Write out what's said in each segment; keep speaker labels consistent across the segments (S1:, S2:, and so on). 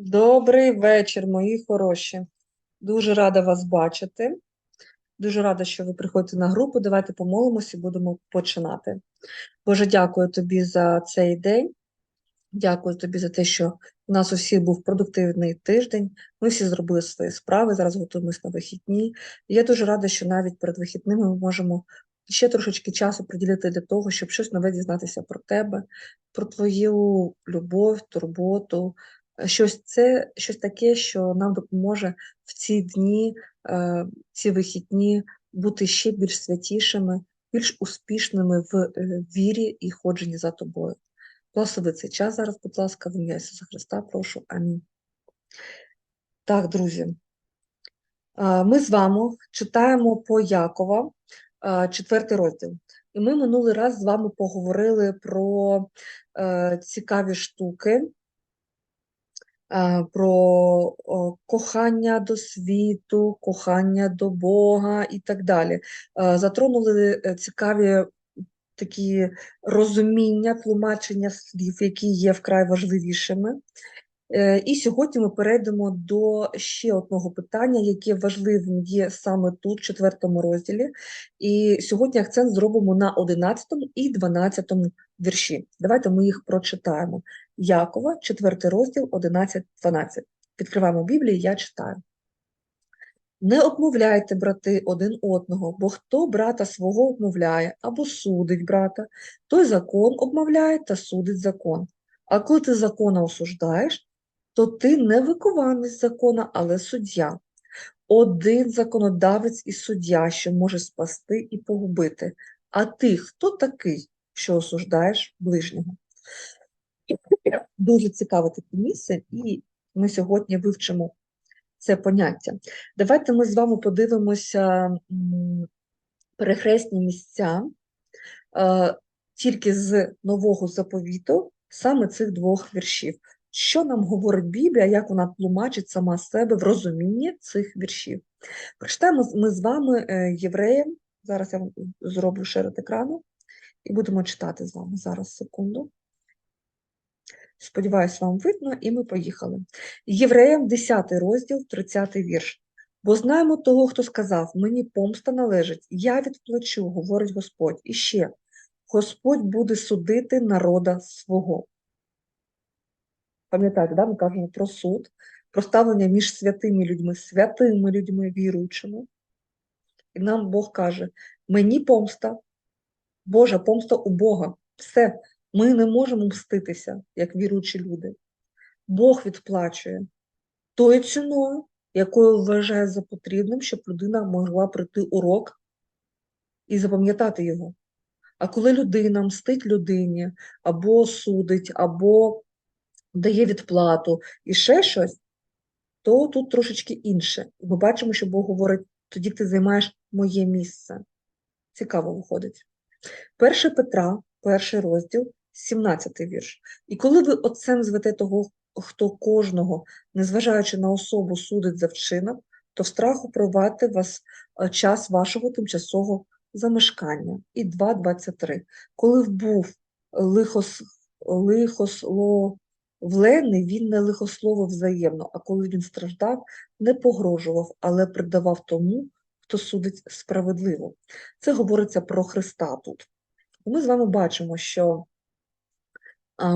S1: Добрий вечір, мої хороші. Дуже рада вас бачити. Дуже рада, що ви приходите на групу. Давайте помолимося і будемо починати. Боже, дякую тобі за цей день. Дякую тобі за те, що у нас у всіх був продуктивний тиждень. Ми всі зробили свої справи, зараз готуємось на вихідні. Я дуже рада, що навіть перед вихідними ми можемо ще трошечки часу приділити для того, щоб щось нове дізнатися про тебе, про твою любов, турботу, щось це щось таке, що нам допоможе в ці дні, е, ці вихідні бути ще більш святішими, більш успішними в е, вірі і ходженні за тобою. Благослови цей час зараз, будь ласка, в ім'я Ісуса Христа, прошу. Амінь. Так, друзі, ми з вами читаємо по Якова, четвертий розділ. І ми минулий раз з вами поговорили про е, цікаві штуки, е, про кохання до світу, кохання до Бога і так далі. Е, Затронули е, цікаві такі розуміння, тлумачення слів, які є вкрай важливішими. Е, І сьогодні ми перейдемо до ще одного питання, яке важливим є саме тут, в четвертому розділі. І сьогодні акцент зробимо на 11 і 12 вірші. Давайте ми їх прочитаємо. Якова, 4 розділ, 11-12. Відкриваємо Біблію, я читаю. Не обмовляйте, брати, один одного, бо хто брата свого обмовляє або судить брата, той закон обмовляє та судить закон. А коли ти закона осуждаєш, то ти не виконавець закона, але суддя. Один законодавець і суддя, що може спасти і погубити. А ти хто такий, що осуждаєш ближнього? Дуже цікаве таке місце, і ми сьогодні вивчимо це поняття. Давайте ми з вами подивимося перехресні місця е, тільки з нового заповіту, саме цих двох віршів. Що нам говорить Біблія, як вона тлумачить сама себе в розумінні цих віршів? Прочитаємо ми з вами е, євреям. Зараз я зроблю шеред екрану і будемо читати з вами. Зараз, секунду. Сподіваюсь, вам видно, і ми поїхали. Євреям 10 розділ, 30 вірш. Бо знаємо того, хто сказав, мені помста належить, я відплачу, говорить Господь. І ще, Господь буде судити народа свого. Пам'ятаєте, да? ми кажемо про суд, про ставлення між святими людьми, святими людьми, віруючими. І нам Бог каже, мені помста, Божа помста у Бога. Все, ми не можемо мститися, як віруючі люди. Бог відплачує тою ціною, якою вважає за потрібним, щоб людина могла пройти урок і запам'ятати його. А коли людина мстить людині, або судить, або дає відплату і ще щось, то тут трошечки інше. Ми бачимо, що Бог говорить, тоді ти займаєш моє місце. Цікаво виходить. 1 Петра, перший розділ, 17 вірш. І коли ви отцем звете того, хто кожного, незважаючи на особу, судить за вчинок, то в страху провадьте вас е, час вашого тимчасового замешкання. І 2.23. Коли був лихос, лихословлений, він не лихословив взаємно, а коли він страждав, не погрожував, але придавав тому, хто судить справедливо. Це говориться про Христа тут. Ми з вами бачимо, що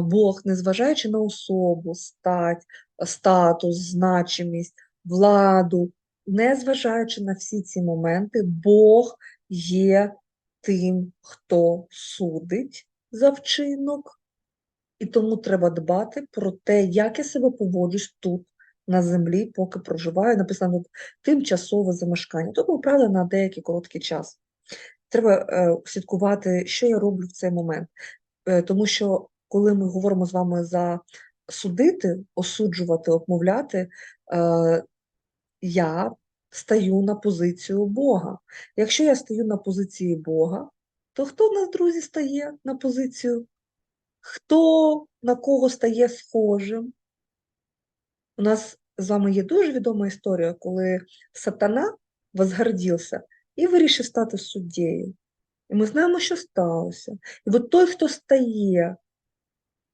S1: Бог, незважаючи на особу, стать, статус, значимість, владу, незважаючи на всі ці моменти, Бог є тим, хто судить за вчинок, і тому треба дбати про те, як я себе поводжусь тут, на землі, поки проживаю. Написано тимчасове замешкання. Тобто, правда, на деякий короткий час. Треба е, слідкувати, що я роблю в цей момент. Е, тому що коли ми говоримо з вами за судити, осуджувати, обмовляти, е, я стаю на позицію Бога. Якщо я стаю на позиції Бога, то хто в нас, друзі, стає на позицію? Хто на кого стає схожим? У нас з вами є дуже відома історія, коли сатана возгордився і вирішив стати суддєю. І ми знаємо, що сталося. І от той, хто стає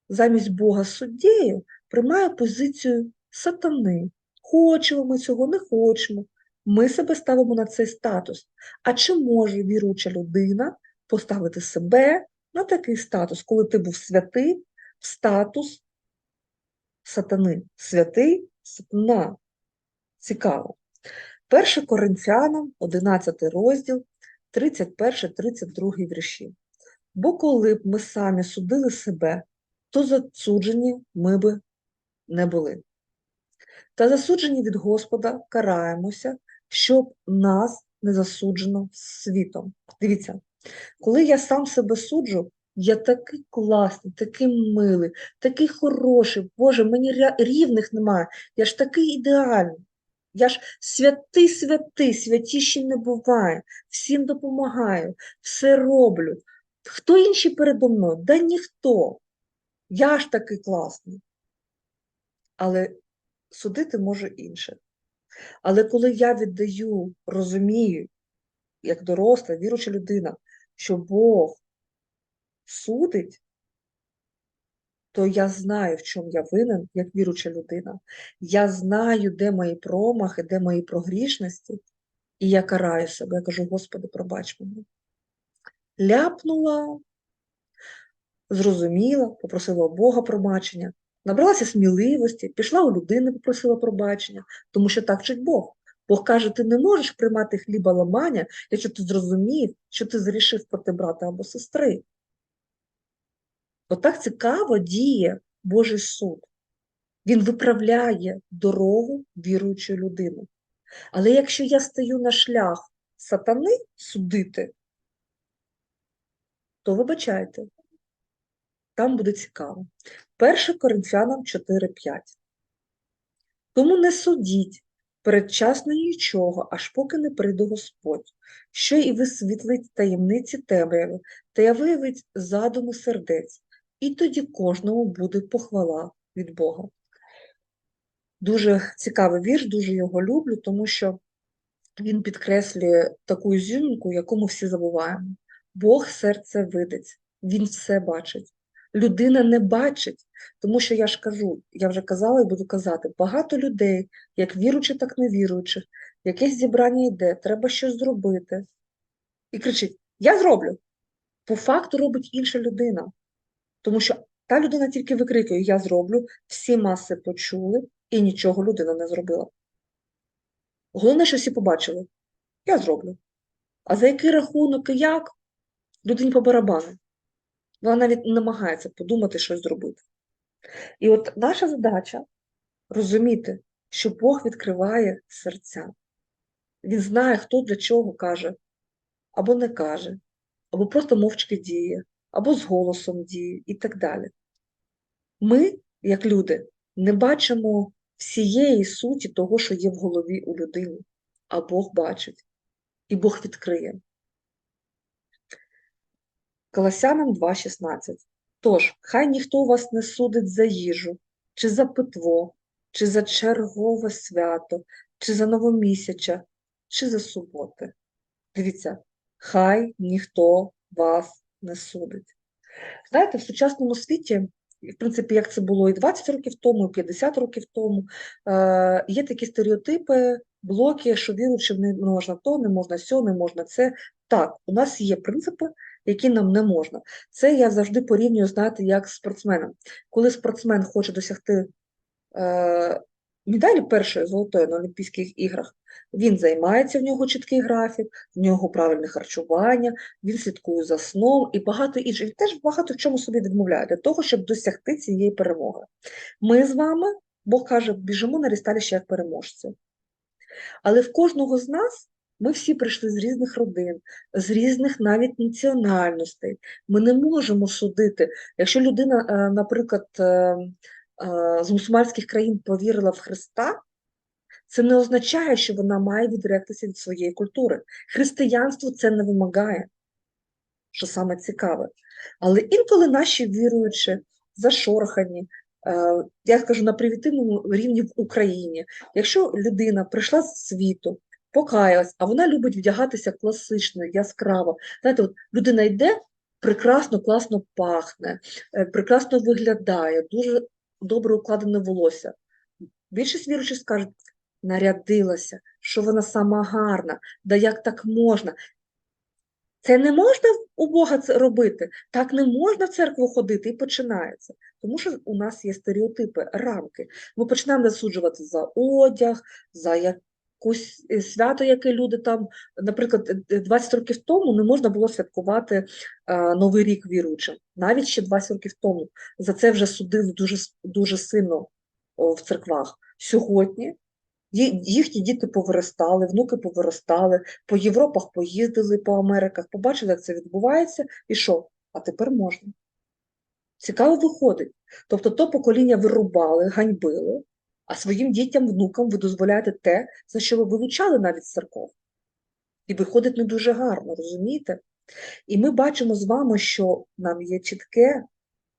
S1: замість Бога суддєю, приймає позицію сатани. Хочемо ми цього, не хочемо. Ми себе ставимо на цей статус. А чи може віруюча людина поставити себе на такий статус, коли ти був святий в статус сатани? Святий сатана. Цікаво. 1 Коринфянам, 11 розділ, 31-32 вірші. Бо коли б ми самі судили себе, то засуджені ми би не були. Та засуджені від Господа караємося, щоб нас не засуджено світом. Дивіться, коли я сам себе суджу, я такий класний, такий милий, такий хороший, Боже, мені рівних немає, я ж такий ідеальний. Я ж святий святий, святіші не буває, всім допомагаю, все роблю. Хто інший передо мною? Да ніхто. Я ж такий класний. Але судити може інше. Але коли я віддаю, розумію, як доросла, віруча людина, що Бог судить, то я знаю, в чому я винен, як віруча людина. Я знаю, де мої промахи, де мої прогрішності, і я караю себе. Я кажу, Господи, пробач мене. Ляпнула, зрозуміла, попросила Бога пробачення, набралася сміливості, пішла у людини, попросила пробачення, тому що так вчить Бог. Бог каже, ти не можеш приймати хліба ламання, якщо ти зрозумів, що ти зрішив проти брата або сестри. Отак цікаво діє Божий суд. Він виправляє дорогу віруючої людини. Але якщо я стаю на шлях сатани судити, то вибачайте, там буде цікаво. 1 Коринфянам 4.5. Тому не судіть передчасно нічого, аж поки не прийде Господь, що і висвітлить таємниці темряви та я виявить задуми сердець, і тоді кожному буде похвала від Бога. Дуже цікавий вірш, дуже його люблю, тому що він підкреслює таку ізюминку, яку ми всі забуваємо. Бог серце видить, він все бачить. Людина не бачить, тому що я ж кажу, я вже казала і буду казати, багато людей, як віруючих, так невіруючих, якесь зібрання йде, треба щось зробити. І кричить: Я зроблю. По факту робить інша людина. Тому що та людина тільки викрикує Я зроблю, всі маси почули, і нічого людина не зробила. Головне, що всі побачили, я зроблю. А за який рахунок і як, людині по барабану. Вона навіть намагається подумати, щось зробити. І от наша задача розуміти, що Бог відкриває серця. Він знає, хто для чого каже, або не каже, або просто мовчки діє, або з голосом діє і так далі. Ми, як люди, не бачимо всієї суті того, що є в голові у людини, а Бог бачить, і Бог відкриє. Колосянам 2.16. Тож, хай ніхто вас не судить за їжу, чи за питво, чи за чергове свято, чи за новомісяча, чи за суботи. Дивіться, хай ніхто вас не судить. Знаєте, в сучасному світі, в принципі, як це було і 20 років тому, і 50 років тому, е, є такі стереотипи, блоки, що віруючим не можна то, не можна сьо, не можна це. Так, у нас є принципи, які нам не можна. Це я завжди порівнюю, знаєте, як з спортсменом. Коли спортсмен хоче досягти е, медалі першої золотої на Олімпійських іграх, він займається, в нього чіткий графік, в нього правильне харчування, він слідкує за сном і багато інших. Він теж багато в чому собі відмовляє для того, щоб досягти цієї перемоги. Ми з вами, Бог каже, біжимо на рісталіще як переможці. Але в кожного з нас ми всі прийшли з різних родин, з різних навіть національностей. Ми не можемо судити. Якщо людина, е, наприклад, е, е, з мусульманських країн повірила в Христа, це не означає, що вона має відректися від своєї культури. Християнство це не вимагає, що саме цікаве. Але інколи наші віруючі зашорхані, я скажу на привітивному рівні в Україні. Якщо людина прийшла з світу, покаялась, а вона любить вдягатися класично, яскраво. Знаєте, от людина йде, прекрасно, класно пахне, е, прекрасно виглядає, дуже добре укладене волосся. Більшість віруючих скажуть, нарядилася, що вона сама гарна, да як так можна? Це не можна у Бога це робити, так не можна в церкву ходити і починається. Тому що у нас є стереотипи, рамки. Ми починаємо засуджувати за одяг, за якусь е, свято, яке люди там, наприклад, е, 20 років тому не можна було святкувати е, Новий рік віруючим. Навіть ще 20 років тому. За це вже судили дуже, дуже сильно в церквах. Сьогодні їхні діти повиростали, внуки повиростали, по Європах поїздили, по Америках, побачили, як це відбувається, і що? А тепер можна. Цікаво виходить. Тобто то покоління вирубали, ганьбили, а своїм дітям, внукам ви дозволяєте те, за що ви вилучали навіть церков. І виходить не дуже гарно, розумієте? І ми бачимо з вами, що нам є чітке,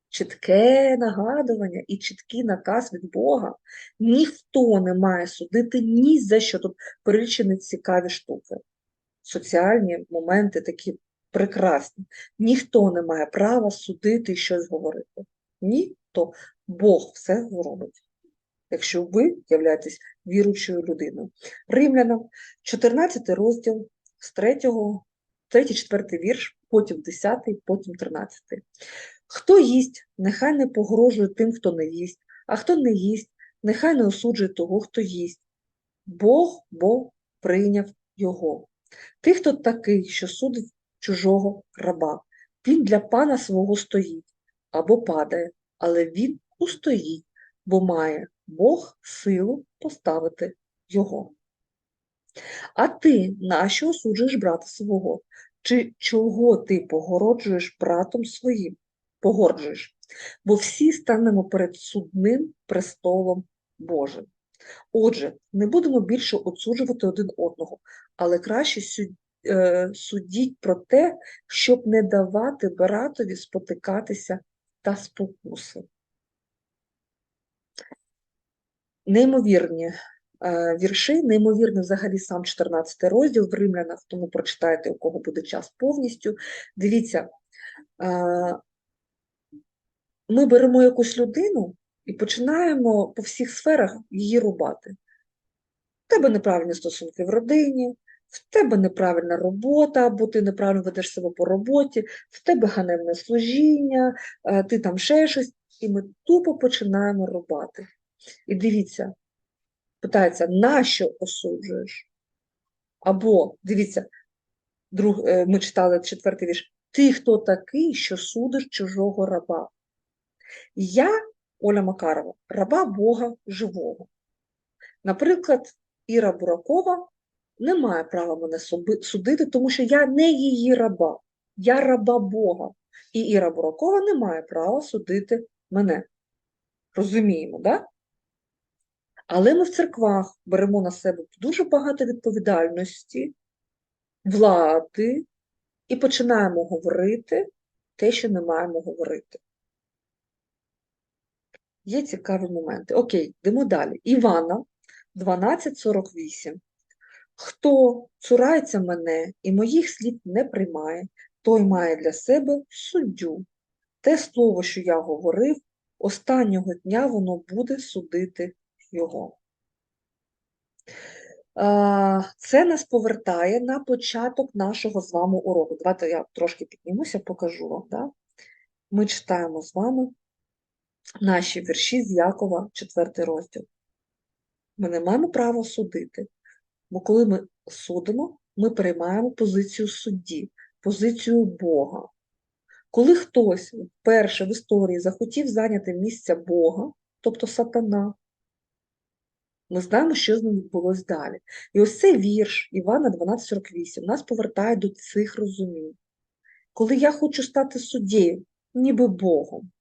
S1: чітке нагадування і чіткий наказ від Бога. Ніхто не має судити ні за що. Тут перелічені цікаві штуки. Соціальні моменти такі прекрасні. Ніхто не має права судити і щось говорити. Ніхто. Бог все зробить. Якщо ви являєтесь віруючою людиною. Римлянам, 14 розділ з 3, 3-4 вірш, потім 10, потім 13. Хто їсть, нехай не погрожує тим, хто не їсть, а хто не їсть, нехай не осуджує того, хто їсть. Бог бо прийняв його. Ти, хто такий, що судить чужого раба, він для пана свого стоїть або падає, але він устоїть, бо має Бог силу поставити його. А ти нащо осуджуєш брата свого? Чи чого ти погороджуєш братом своїм? Погорджуєш, бо всі станемо перед судним престолом Божим. Отже, не будемо більше осуджувати один одного, але краще е, судіть про те, щоб не давати братові спотикатися та спокуси. Неймовірні е, вірші, неймовірний взагалі сам 14 розділ в Римлянах, тому прочитайте, у кого буде час повністю. Дивіться, е, ми беремо якусь людину і починаємо по всіх сферах її рубати. В тебе неправильні стосунки в родині, в тебе неправильна робота, або ти неправильно ведеш себе по роботі, в тебе ганебне служіння, е, ти там ще щось, і ми тупо починаємо рубати. І дивіться, питається, нащо осуджуєш? Або, дивіться, друг, е, ми читали четвертий вірш, ти хто такий, що судиш чужого раба? Я, Оля Макарова, раба Бога живого. Наприклад, Іра Буракова не має права мене судити, тому що я не її раба, я раба Бога. І Іра Буракова не має права судити мене. Розуміємо? Да? Але ми в церквах беремо на себе дуже багато відповідальності, влади і починаємо говорити те, що не маємо говорити. Є цікаві моменти. Окей, йдемо далі. Івана 12.48. Хто цурається мене і моїх слів не приймає, той має для себе суддю. Те слово, що я говорив, останнього дня воно буде судити його. Це нас повертає на початок нашого з вами уроку. Давайте я трошки піднімуся, покажу вам. Да? Ми читаємо з вами наші вірші з Якова, 4 розділ. Ми не маємо права судити, бо коли ми судимо, ми приймаємо позицію судді, позицію Бога. Коли хтось вперше в історії захотів зайняти місце Бога, тобто сатана, ми знаємо, що з ним відбулось далі. І ось цей вірш Івана 12.48 нас повертає до цих розумінь. Коли я хочу стати суддєю, ніби Богом,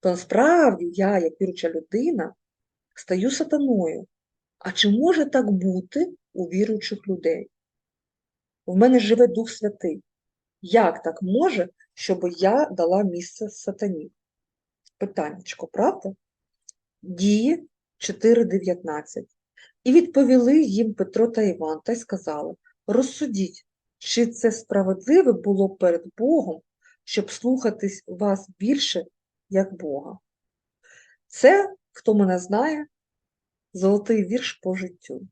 S1: то насправді я, як віруча людина, стаю сатаною. А чи може так бути у віруючих людей? В мене живе Дух Святий. Як так може, щоб я дала місце сатані? Питаннячко, правда? Дії 4.19. І відповіли їм Петро та Іван та й сказали, розсудіть, чи це справедливе було перед Богом, щоб слухатись вас більше, як Бога. Це, хто мене знає, Золотий вірш по життю.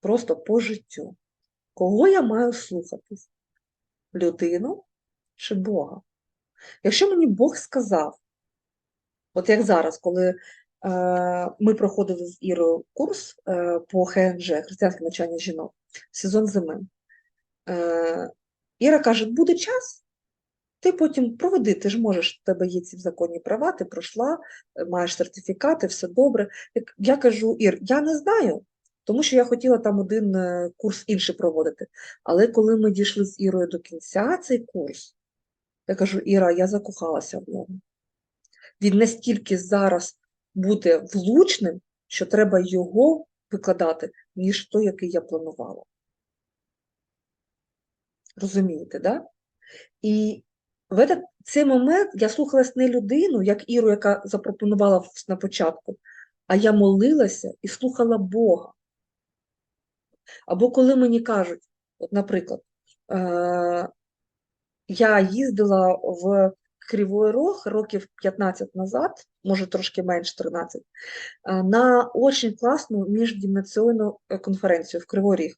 S1: Просто по життю. Кого я маю слухатись? Людину чи Бога? Якщо мені Бог сказав, от як зараз, коли ми проходили з Ірою курс е, по ХНЖ, християнське навчання жінок, сезон зими, е, Іра каже, буде час, ти потім проведи, ти ж можеш, в тебе є ці законні права, ти пройшла, е, маєш сертифікати, все добре. Я кажу, Ір, я не знаю, тому що я хотіла там один е, курс інший проводити. Але коли ми дійшли з Ірою до кінця цей курс, я кажу, Іра, я закохалася в нього. Він настільки зараз буде влучним, що треба його викладати, ніж той, який я планувала. Розумієте, да? І в цей момент я слухалась не людину, як Іру, яка запропонувала на початку, а я молилася і слухала Бога. Або коли мені кажуть, от, наприклад, е- я їздила в Кривий Рог років 15 назад, може трошки менше 13, е, на дуже класну міждімнаційну е, конференцію в Кривий Ріг.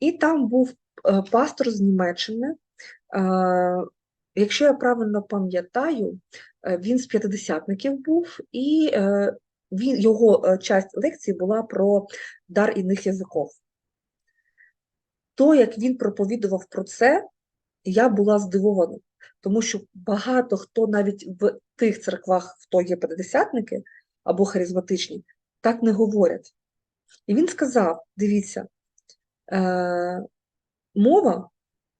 S1: І там був е, пастор з Німеччини. Е, Якщо я правильно пам'ятаю, він з п'ятидесятників був, і він, його часть лекції була про дар іних язиків. То, як він проповідував про це, я була здивована, тому що багато хто навіть в тих церквах, хто є п'ятидесятники або харизматичні, так не говорять. І він сказав: дивіться, е, мова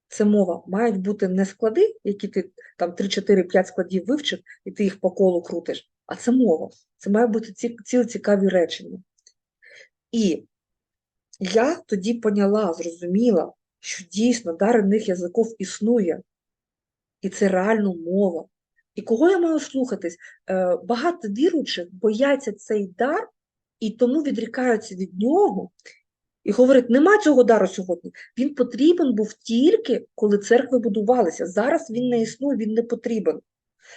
S1: це мова, мають бути не склади, які ти там 3, 4, 5 складів вивчив, і ти їх по колу крутиш, а це мова. Це має бути ці, цілі цікаві речення. І я тоді поняла, зрозуміла, що дійсно дар іних язиків існує, і це реально мова. І кого я маю слухатись? Е, Багато віруючих бояться цей дар і тому відрікаються від нього і говорять, нема цього дару сьогодні. Він потрібен був тільки, коли церкви будувалися. Зараз він не існує, він не потрібен.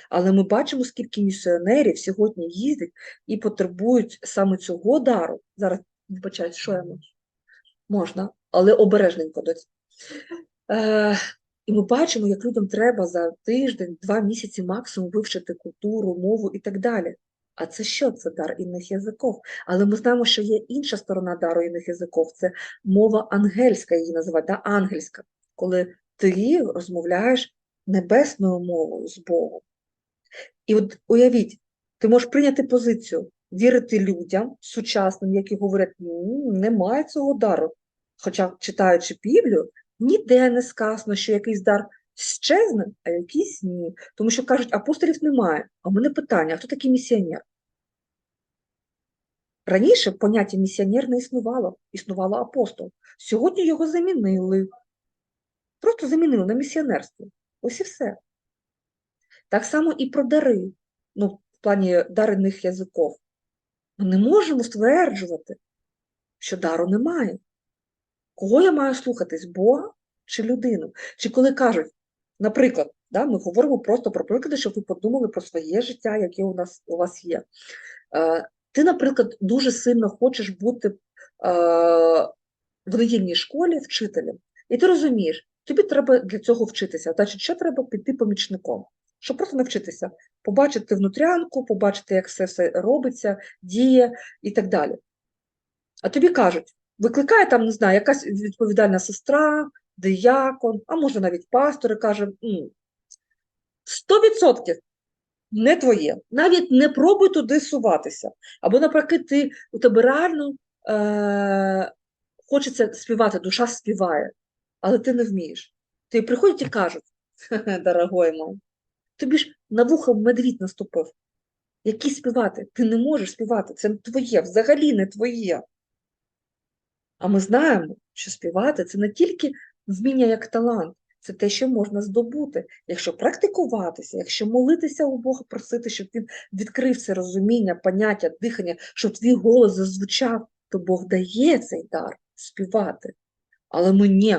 S1: Але ми бачимо, скільки місіонерів сьогодні їздять і потребують саме цього дару. Зараз, вибачайте, що я можу? Можна, але обережненько до. І ми бачимо, як людям треба за тиждень, два місяці максимум вивчити культуру, мову і так далі. А це що? Це дар інних язиків. Але ми знаємо, що є інша сторона дару інних язиків. Це мова ангельська, її називають, да? ангельська, коли ти розмовляєш небесною мовою з Богом. І от уявіть, ти можеш прийняти позицію, вірити людям сучасним, які говорять, «М, немає цього дару. Хоча, читаючи Біблію, ніде не сказано, що якийсь дар щезне, а якийсь ні. Тому що кажуть, апостолів немає. А в мене питання: а хто такий місіонер? Раніше поняття місіонер не існувало, існувало апостол. Сьогодні його замінили. Просто замінили на місіонерство. Ось і все. Так само і про дари, ну, в плані дарених язиків. Ми не можемо стверджувати, що дару немає. Кого я маю слухатись, Бога чи людину? Чи коли кажуть, наприклад, да, ми говоримо просто про приклади, щоб ви подумали про своє життя, яке у нас у вас є. Е, ти, наприклад, дуже сильно хочеш бути е, в недільній школі вчителем, і ти розумієш, тобі треба для цього вчитися. Значить, що треба піти помічником? Щоб просто навчитися, побачити внутрянку, побачити, як все, все робиться, діє і так далі. А тобі кажуть, викликає там, не знаю, якась відповідальна сестра, диякон, а може навіть пастор, і каже, 100% не твоє. Навіть не пробуй туди суватися. Або, наприклад, ти, у тебе реально е- хочеться співати, душа співає, але ти не вмієш. Ти приходять і кажуть, дорогой мой, тобі ж на вухо медвідь наступив. Які співати? Ти не можеш співати, це твоє, взагалі не твоє. А ми знаємо, що співати це не тільки вміння як талант, це те, що можна здобути. Якщо практикуватися, якщо молитися у Бога, просити, щоб він відкрив це розуміння, поняття, дихання, щоб твій голос зазвучав, то Бог дає цей дар співати. Але мені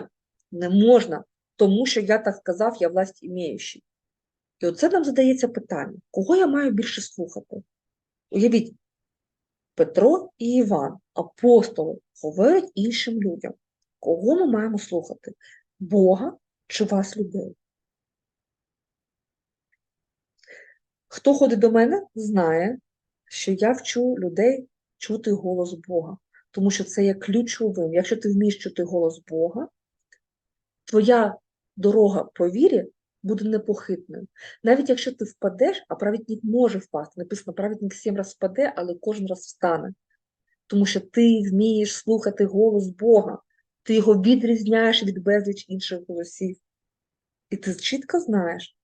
S1: не можна, тому що я так сказав, я власть імеючий. І оце нам задається питання: кого я маю більше слухати? Уявіть, Петро і Іван, апостоли, говорять іншим людям. Кого ми маємо слухати? Бога чи вас людей? Хто ходить до мене, знає, що я вчу людей чути голос Бога, тому що це є ключовим. Якщо ти вмієш чути голос Бога, твоя дорога по вірі буде непохитною. Навіть якщо ти впадеш, а праведник може впасти. Написано, праведник сім раз впаде, але кожен раз встане. Тому що ти вмієш слухати голос Бога, ти його відрізняєш від безліч інших голосів. І ти чітко знаєш,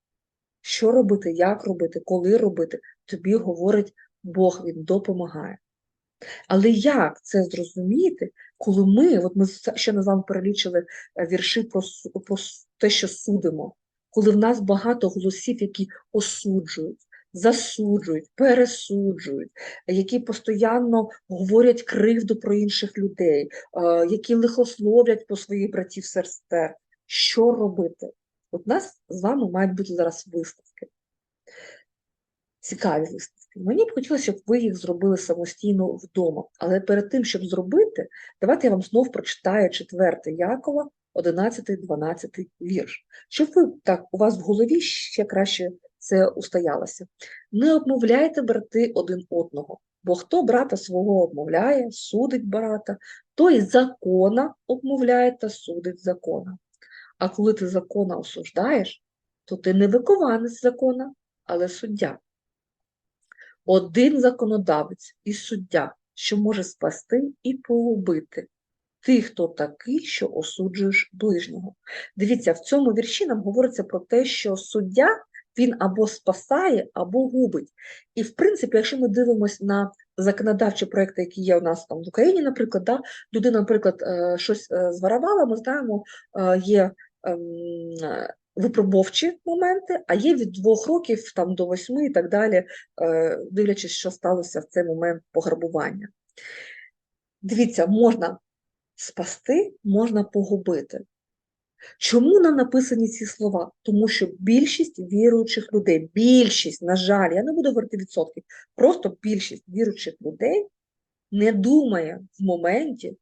S1: що робити, як робити, коли робити, тобі говорить Бог, Він допомагає. Але як це зрозуміти, коли ми, от ми ще з вами перелічили е, вірші про, про те, що судимо, коли в нас багато голосів, які осуджують, засуджують, пересуджують, які постійно говорять кривду про інших людей, е, які лихословлять по своїх братів сестер. Що робити? От нас з вами мають бути зараз виставки. Цікаві виставки. Мені б хотілося, щоб ви їх зробили самостійно вдома. Але перед тим, щоб зробити, давайте я вам знов прочитаю 4 Якова, 11-12 вірш. Щоб ви так у вас в голові ще краще це устоялося. Не обмовляйте брати один одного, бо хто брата свого обмовляє, судить брата, той закона обмовляє та судить закона. А коли ти закона осуждаєш, то ти не виконавець закона, але суддя. Один законодавець і суддя, що може спасти і погубити. Ти, хто такий, що осуджуєш ближнього. Дивіться, в цьому вірші нам говориться про те, що суддя він або спасає, або губить. І, в принципі, якщо ми дивимося на законодавчі проекти, які є у нас там в Україні, наприклад, да, людина, наприклад, е, щось е, зварувала, ми знаємо, е, є ем, випробовчі моменти, а є від двох років там, до восьми і так далі, дивлячись, що сталося в цей момент пограбування. Дивіться, можна спасти, можна погубити. Чому нам написані ці слова? Тому що більшість віруючих людей, більшість, на жаль, я не буду говорити відсотків, просто більшість віруючих людей не думає в моменті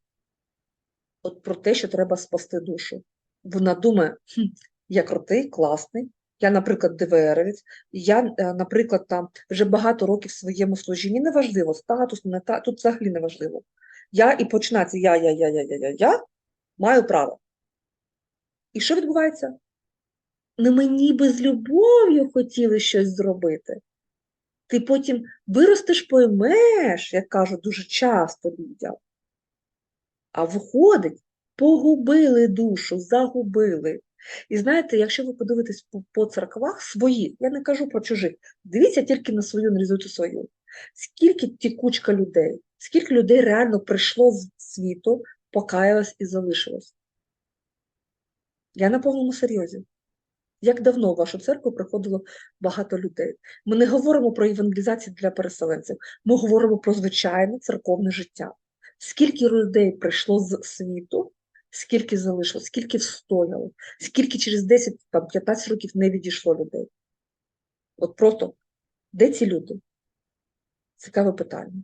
S1: от про те, що треба спасти душу. Вона думає, хм, я крутий, класний. Я, наприклад, ДВРовець, я, е, наприклад, там вже багато років в своєму служінні, неважливо, статус, не та, тут взагалі не важливо. Я і починається я, я, я, я, я, я, я, маю право. І що відбувається? Ну, ми ніби з любов'ю хотіли щось зробити. Ти потім виростеш, поймеш, як кажуть дуже часто людям. А виходить, погубили душу, загубили. І знаєте, якщо ви подивитесь по, по церквах своїх, я не кажу про чужих, дивіться тільки на свою, аналізуйте свою. Скільки тікучка людей, скільки людей реально прийшло з світу, покаялось і залишилось. Я на повному серйозі. Як давно в вашу церкву приходило багато людей? Ми не говоримо про евангелізацію для переселенців, ми говоримо про звичайне церковне життя. Скільки людей прийшло з світу, скільки залишилось, скільки встояло, скільки через 10-15 років не відійшло людей. От просто де ці люди? Цікаве питання.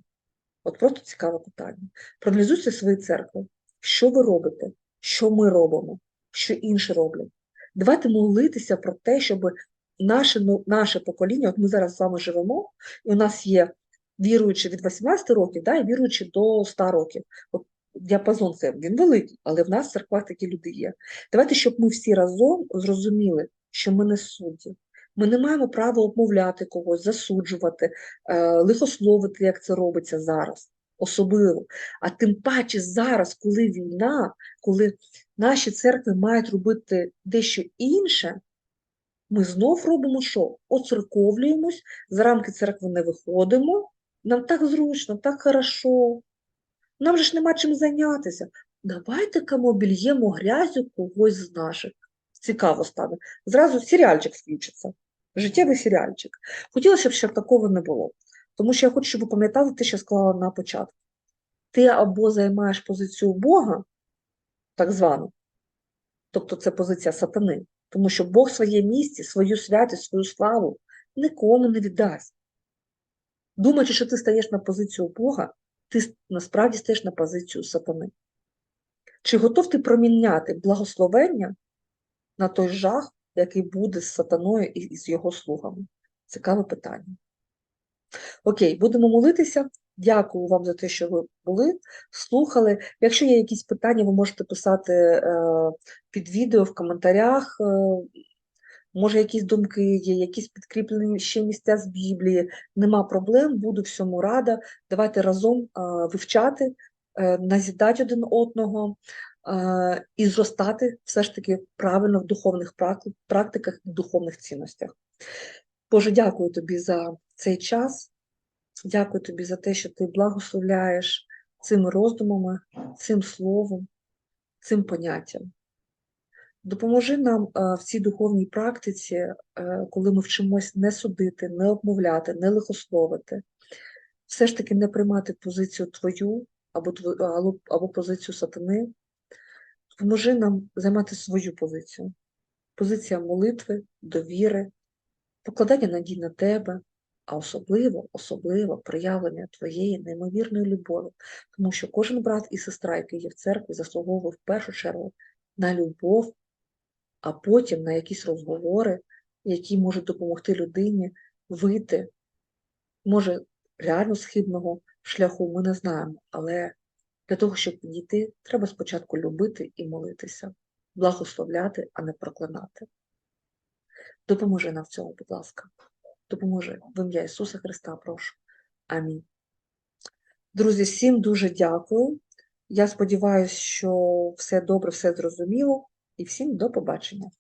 S1: От просто цікаве питання. Проаналізуйте свої церкви. Що ви робите? Що ми робимо? Що інші роблять? Давайте молитися про те, щоб наше ну, наше покоління, от ми зараз з вами живемо, і у нас є віруючі від 18 років, да, і віруючі до 100 років. От діапазон це він великий, але в нас в церквах такі люди є. Давайте, щоб ми всі разом зрозуміли, що ми не судді. Ми не маємо права обмовляти когось, засуджувати, е, лихословити, як це робиться зараз, особливо. А тим паче зараз, коли війна, коли наші церкви мають робити дещо інше, ми знов робимо що? Оцерковлюємось, за рамки церкви не виходимо, нам так зручно, так хорошо. Нам же ж нема чим зайнятися. Давайте-ка мобільємо грязю когось з наших. Цікаво стане. Зразу серіальчик включиться. Життєвий серіальчик. Хотілося б, щоб такого не було. Тому що я хочу, щоб ви пам'ятали те, що сказала на початку. Ти або займаєш позицію Бога, так звану, тобто це позиція сатани, тому що Бог своє місце, свою святість, свою славу нікому не віддасть. Думаючи, що ти стаєш на позицію Бога, ти насправді стаєш на позицію сатани? Чи готов ти проміняти благословення на той жах, який буде з сатаною і з його слугами? Цікаве питання. Окей, будемо молитися. Дякую вам за те, що ви були, слухали. Якщо є якісь питання, ви можете писати е, під відео в коментарях. Е, може, якісь думки є, якісь підкріплені ще місця з Біблії. Нема проблем, буду всьому рада. Давайте разом е, вивчати, назідати один одного і зростати все ж таки правильно в духовних практиках і духовних цінностях. Боже, дякую тобі за цей час. Дякую тобі за те, що ти благословляєш цими роздумами, цим словом, цим поняттям. Допоможи нам е, в цій духовній практиці, е, коли ми вчимось не судити, не обмовляти, не лихословити, все ж таки не приймати позицію твою або, або, або позицію сатани. Допоможи нам займати свою позицію. Позиція молитви, довіри, покладання надій на тебе, а особливо, особливо проявлення твоєї неймовірної любові, тому що кожен брат і сестра, який є в церкві, заслуговує в першу чергу на любов, а потім на якісь розговори, які можуть допомогти людині вийти, може, реально з хибного шляху, ми не знаємо, але для того, щоб підійти, треба спочатку любити і молитися, благословляти, а не проклинати. Допоможи нам в цьому, будь ласка. Допоможи. В ім'я Ісуса Христа прошу. Амінь. Друзі, всім дуже дякую. Я сподіваюся, що все добре, все зрозуміло, і всім до побачення.